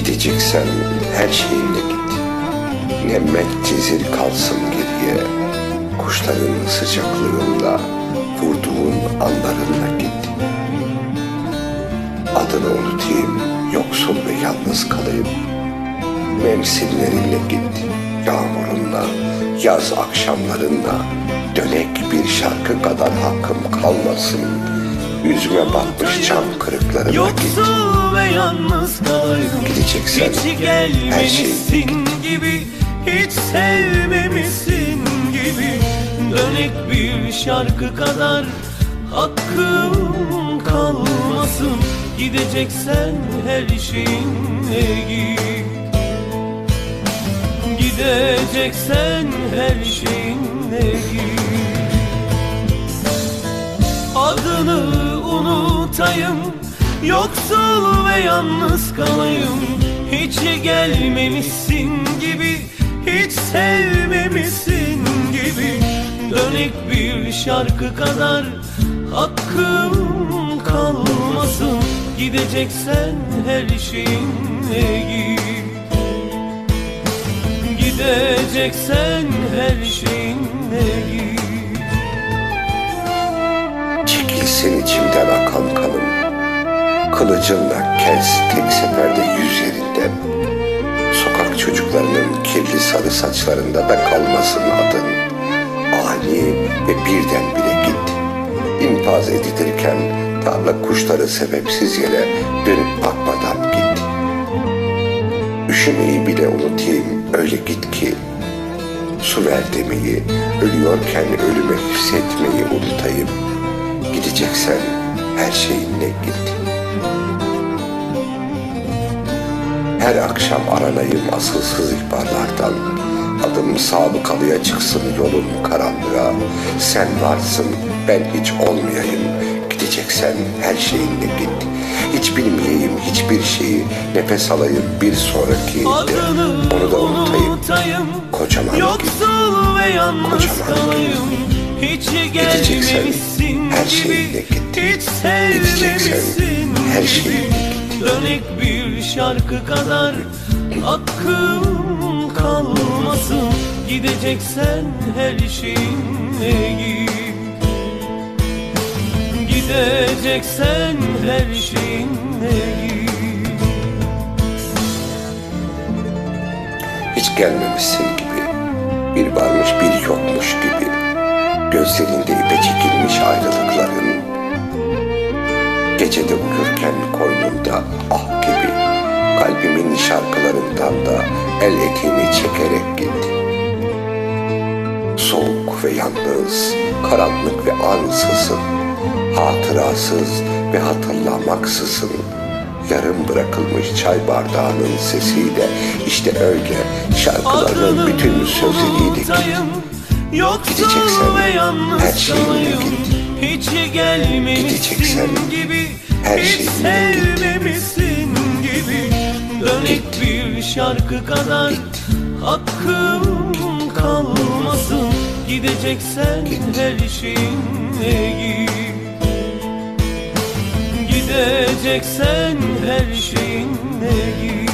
Gideceksen her şeyinle git. Ne metcizir kalsın geriye. Kuşların sıcaklığında vurduğun anlarınla git. Adını unutayım, yoksul ve yalnız kalayım. Mevsimlerinle git, yağmurunla, yaz akşamlarınla. Dönek bir şarkı kadar hakkım kalmasın. Yüzüme batmış cam kırıklarına git. Ve yalnız kalayım Gideceksen her şey gibi Hiç sevmemişsin gibi. Dönek bir şarkı kadar Hakkım kalmasın. Gideceksen her şeyinle git Gideceksen her şeyinle git unutayım Yoksul ve yalnız kalayım. Hiç gelmemişsin gibi Hiç sevmemişsin gibi. Dönek bir şarkı kadar Hakkım kalmasın. Gideceksen her şeyinle git Gideceksen her şeyinle git Çekilsin içimden akan kanım Kılıcınla kes tek seferde yüz yerinden Sokak çocuklarının kirli sarı saçlarında da kalmasın adın. Ani ve birdenbire git. İnfaz edilirken tarla kuşları sebepsiz yere dönüp bakmadan git. Üşümeyi bile unutayım öyle git ki. Su ver demeyi, ölüyorken ölüme hissetmeyi unutayım Gideceksen her şeyinle git. Her akşam aranayım asılsız ihbarlardan. Adım sabıkalıya çıksın yolum karanlığa. Sen varsın ben hiç olmayayım. Gideceksen her şeyinle git. Hiç bilmeyeyim hiçbir şeyi. Nefes alayım bir sonraki Adını Onu da unutayım. Kocaman git. Yoksul ve yalnız Kocaman kalayım Hiç Gideceksen gelmemişsin her gibi şeyinle git. Hiç Gideceksen sevmemişsin. Her git. Dönek bir şarkı kadar Hakkım kalmasın. Gideceksen her şeyinle git. Gideceksen her şeyinle git. Hiç gelmemişsin gibi. Bir varmış bir yokmuş gibi Gözlerinde ipe çekilmiş ayrılıkların Gecede uyurken koynunda ah gibi Kalbimin şarkılarından da el eteğini çekerek git Soğuk ve yalnız, karanlık ve ansızın Hatırasız ve hatırlamaksızın Yarım bırakılmış çay bardağının sesiyle işte öyle şarkılarının bütün sözleriyle git. Yoksul ve yalnız kalayım. git. Hiç gelmemişsin gibi Hiç git. sevmemişsin gibi. Dönek bir şarkı kadar Hakkım kalmasın. Gideceksen her şeyinle git Gideceksen her şeyinle git